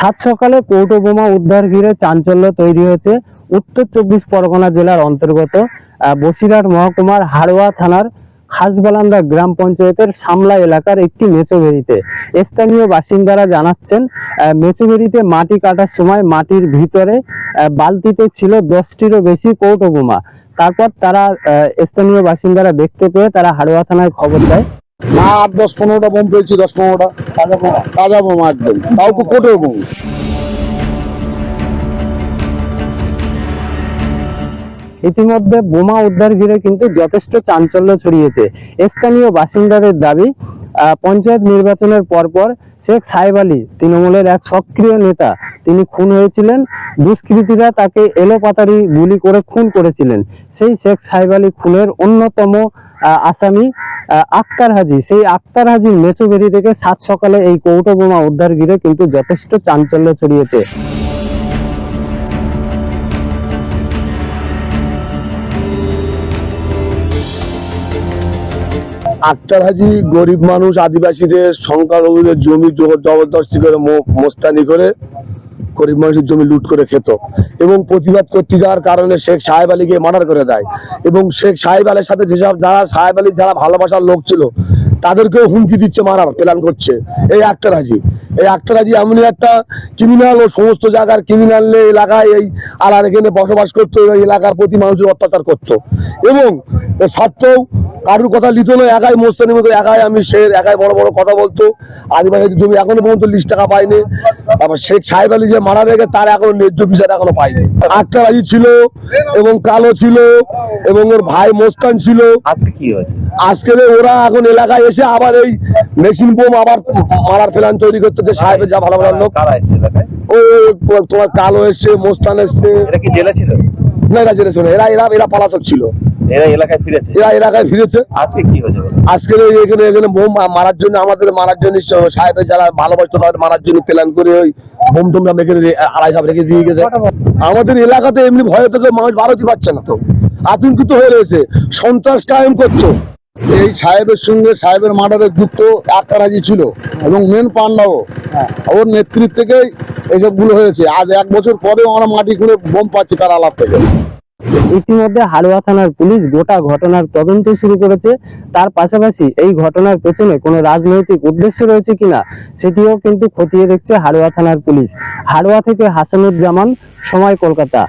সাত সকালে কৌটো বোমা উদ্ধার ঘিরে চাঞ্চল্য তৈরি হয়েছে। উত্তর চব্বিশ পরগনা জেলার অন্তর্গত বসিরহাট মহকুমার হাড়োয়া থানার হাসবালান্দা গ্রাম পঞ্চায়েতের সামলা এলাকার একটি মেচোভেরিতে। স্থানীয় বাসিন্দারা জানাচ্ছেন আহ, মেচোভেড়িতে মাটি কাটার সময় মাটির ভিতরে বালতিতে ছিল দশটিরও বেশি কৌটো বোমা তারপর তারা স্থানীয় বাসিন্দারা দেখতে পেয়ে তারা হাড়োয়া থানায় খবর দেয়। আট, দশ, পনেরোটা বোম পেয়েছি, দশ, পনেরোটা। তাজা বোম, একদম। তাও তো কোটেও বোম। ইতিমধ্যে বোমা উদ্ধার ঘিরে কিন্তু যথেষ্ট চাঞ্চল্য ছড়িয়েছে। স্থানীয় বাসিন্দাদের দাবি পঞ্চায়েত নির্বাচনের পরপর শেখ সাহেব আলী তৃণমূলের এক সক্রিয় নেতা, তিনি খুন হয়েছিলেন। দুষ্কৃতীরা তাকে এলোপাতারি গুলি করে খুন করেছিলেন। সেই শেখ সাহেব আলী খুনের অন্যতম আসামি আক্তার হাজি। সেই আক্তার হাজির মেচুবেরি থেকে সাত সকালে এই কৌটো বোমা উদ্ধার ঘিরে কিন্তু যথেষ্ট চাঞ্চল্য ছড়িয়েছে। আক্তার হাজি গরিব মানুষ, আদিবাসীদের সংখ্যালঘুদের জমি জবর- জবরদস্তি করে মোস্তানি করে গরিব মানুষের জমি লুট করে খেত এবং প্রতিবাদ করতে যাওয়ার কারণে শেখ সাহেব আলীকে মার্ডার করে দেয়। এবং শেখ সাহেব আলীর সাথে যেসব যারা সাহেব আলীর যারা ভালোবাসার লোক ছিল, তাদেরকেও হুমকি দিচ্ছে, মারার প্ল্যান করছে। এই আক্তার হাজি এই আক্তার হাজি এমনই একটা ক্রিমিনাল ও সমস্ত জায়গার ক্রিমিনাল এলাকায় এই আলার এখানে বসবাস করতো, এই এলাকার প্রতি মানুষের অত্যাচার করতো। এবং সত্ত্বেও কারুর কথা লিতো না একাই মোস্তানির মতো একাই আমি শের একাই বড় বড় কথা বলতো। আদিবাসী জমি এখনও পর্যন্ত লিস্ট টাকা পাইনি। তারপর শেখ সাহেব আলী যে মারা রেখে তার এখনও ন্যায্য বিচার এখনও পাইনি। আটটা আলী ছিল এবং কালো ছিল এবং ওর ভাই মোস্তান ছিল। আজকে কি হয়েছে? আজকে ওরা এখন এলাকায় এসে আবার এই মেশিন বোম আবার মারার প্ল্যান তৈরি করতে যে সাহেবের যা ভালো ভালো লোক। ও তোমার কালো এসছে মোস্তান এসছে। এটা কি জেলা ছিল? না এরা জেনে শোনে এরা এরা এরা পালাতক ছিল। এরা এলাকায় ফিরেছে? এরা এলাকায় ফিরেছে। আজকে কি হয়েছে আজকে এখানে এখানে বোম মারার জন্য আমাদের মারার জন্য সাহেবের যারা ভালোবাসতো তাদের মারার জন্য প্ল্যান করে ওই বোম টোমরা মেখে আড়াই সাপ রেখে দিয়ে গেছে। আমাদের এলাকাতে এমনি ভয় থেকে মানুষ ভারতই পাচ্ছে না তো। আতঙ্কিত হয়ে রয়েছে। সন্ত্রাস কায়েম করতো। এই সাহেবের সঙ্গে সাহেবের মার্ডারে যুক্ত আকারাজি ছিল এবং মেন পান্ডাও। ওর নেতৃত্ব থেকেই এসবগুলো হয়েছে। আজ এক বছর পরেও আমরা মাটি খুঁড়ে বোম পাচ্ছি তার আলাপ থেকে। ইতিমধ্যে হালুয়া থানার পুলিশ গোটা ঘটনার তদন্ত শুরু করেছে। তার পাশাপাশি এই ঘটনার পেছনে কোনো রাজনৈতিক উদ্দেশ্য রয়েছে কিনা, সেটিও কিন্তু খতিয়ে দেখছে হালুয়া থানার পুলিশ। হালুয়া থেকে হাসানুজ্জামান, সময় কলকাতা।